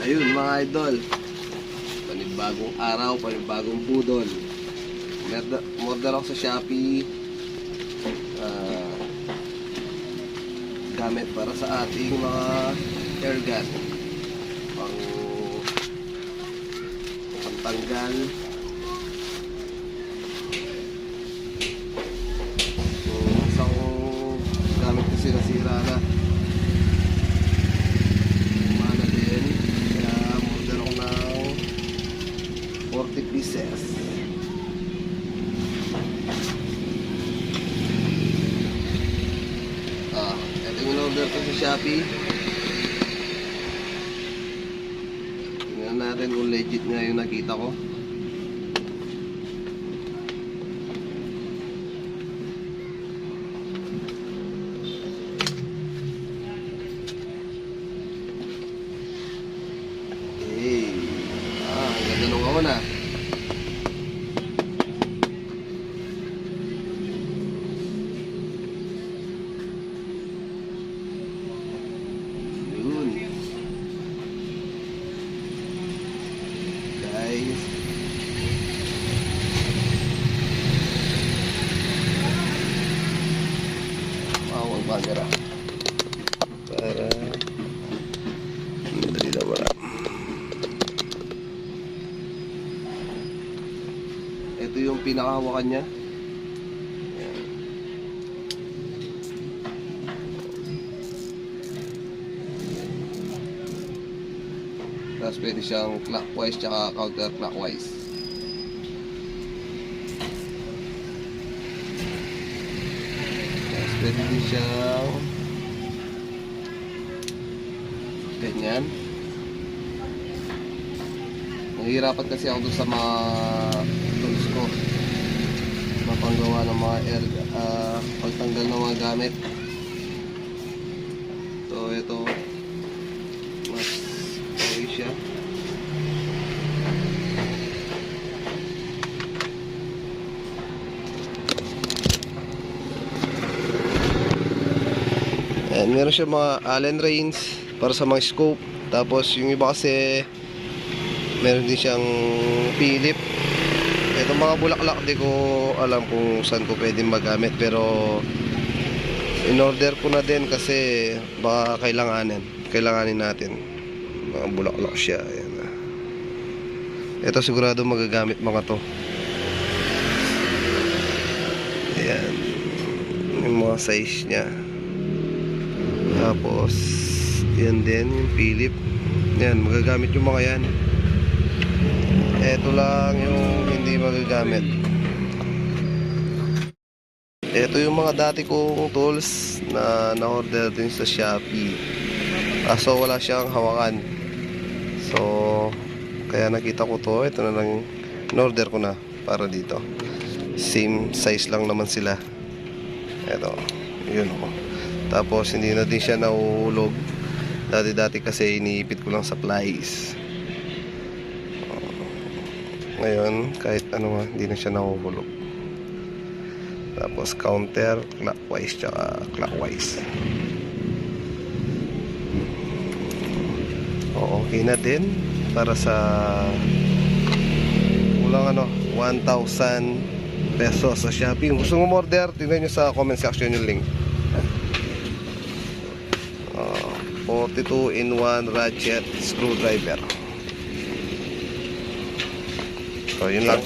Ayun mga idol. Panibagong araw, panibagong budol. Merda, order ako sa Shopee. Ah, gamit para sa ating mga air gun. Pang pantanggal. Yung isang gamit ko sira-sira na. Mana din. Kaya order ako ng 40 pieces. Ah, ito yung order ko sa Shopee. Tingnan natin kung legit nga yung nakita ko. Bagara. Para Madali na wala. Ito yung pinakahawakan niya. Tapos pwede siyang clockwise tsaka counterclockwise. Siyang ganyan. Nahihirapan kasi ako dun sa mga tools ko. Mapanggawa ng mga air, ah, pagtanggal ng mga gamit. So ito, mas okay siya. Ayan, meron siya mga Allen reins para sa mga scope. Tapos yung iba kasi meron din siyang Philip. Ito mga bulaklak di ko alam kung saan ko pwedeng magamit pero in order ko na din kasi baka kailanganin. Kailanganin natin. Mga bulaklak siya. Ayan. Ito sigurado magagamit mga to. Ayan. Yung mga size niya. Tapos, yan din, yung Philip. Yan, magagamit yung mga yan. Ito lang yung hindi magagamit. Ito yung mga dati kong tools na na-order din sa Shopee. Kaso wala siyang hawakan. So, kaya nakita ko to. Ito na lang, in-order ko na para dito. Same size lang naman sila. Ito, yun o. Tapos hindi na din siya nahuhulog. Dati-dati kasi iniipit ko lang sa plies. Ngayon, kahit ano nga, hindi na siya nahuhulog. Tapos counter, clockwise, tsaka clockwise. O, okay na din para sa kulang ano, 1,000 pesos sa Shopee. Gusto mo order, tingnan nyo sa comment section yung link. Ah, 42 in 1 ratchet screwdriver. So, yun lang.